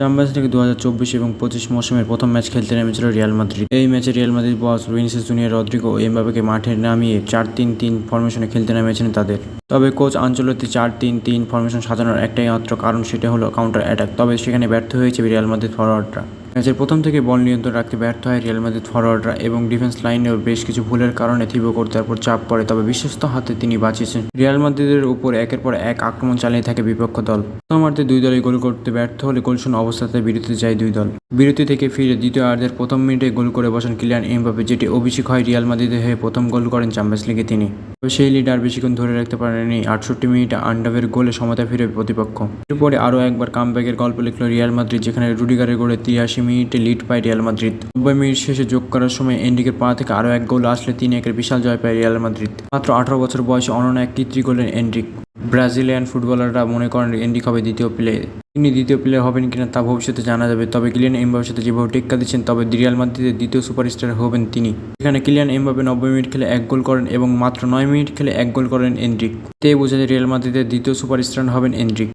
Champions league দু হাজার চব্বিশ এবং পঁচিশ মৌসুমের প্রথম ম্যাচ খেলতে নেমেছিল রিয়াল মাদ্রিদ। এই ম্যাচে Real Madrid boss Vinicius Junior Rodrygo এমবাবেকে মাঠে নামিয়ে চার তিন তিন ফরমেশনে খেলতে নেমেছেন তাদের। তবে কোচ আঞ্চলতি চার তিন তিন ফরমেশন সাজানোর একটাই মাত্র কারণ সেটা হলো কাউন্টার অ্যাটাক তবে সেখানে ব্যর্থ হয়েছে রিয়াল মাদ্রিদ ফরওয়ার্ডরা ম্যাচের প্রথম থেকে বল নিয়ন্ত্রণ রাখতে ব্যর্থ হয় রিয়াল মাদ্রিদ ফরওয়ার্ডরা এবং ডিফেন্স লাইনেও বেশ কিছু ভুলের কারণে থিবো করতে উপর চাপ পড়ে, তবে বিশ্বস্ত হাতে তিনি বাঁচিয়েছেন। রিয়াল মাদ্রিদের উপর একের পর এক আক্রমণ চালিয়ে থাকে বিপক্ষ দল। প্রথমার্ধে দুই দলই গোল করতে ব্যর্থ হলে গোলশূন্য অবস্থাতে বিরতিতে যায় দুই দল। বিরতি থেকে ফিরে দ্বিতীয় আর্ধের প্রথম মিনিটে গোল করে বসেন কিলিয়ান এমবাপে যেটি অভিষেক হয় রিয়াল মাদ্রিদের হয়ে প্রথম গোল করেন চ্যাম্পিয়ন্স লিগে তিনি। তবে সেই লিড আর বেশিক্ষণ ধরে রাখতে পারেনি আটষট্টি মিনিটে আন্ডাভের গোলে সমতা ফিরে প্রতিপক্ষ। এরপরে আরও একবার কামব্যাকের গল্প লিখল রিয়াল মাদ্রিদ, যেখানে রুডিগারের গোলে তিরাশি মিনিটে লিড পায় রিয়াল মাদ্রিদ। নব্বই মিনিট শেষে যোগ করার সময় এন্ডিকের পা থেকে আরও এক গোল আসলে তিন একের বিশাল জয় পায় রিয়াল মাদ্রিদ। মাত্র আঠারো বছর বয়সে অনন্য এক কীর্তি করলেন এন্ড্রিক ব্রাজিলিয়ান ফুটবলাররা মনে করেন এন্ডিক হবে দ্বিতীয় প্লেয়ার তিনি দ্বিতীয় প্লেয়ার হবেন কিনা তা ভবিষ্যতে জানা যাবে, তবে কিলিয়ান এমবাবের সাথে যেভাবে টেক্কা দিচ্ছেন, তবে রিয়াল মাদ্রিদের দ্বিতীয় সুপারস্টার হবেন তিনি। এখানে কিলিয়ান এমবাবে নব্বই মিনিট খেলে এক গোল করেন এবং মাত্র নয় মিনিট খেলে এক গোল করেন এন্ড্রিক। তে বোঝা যায় রিয়াল মাদ্রিদের দ্বিতীয় সুপারস্টার হবেন এন্ড্রিক।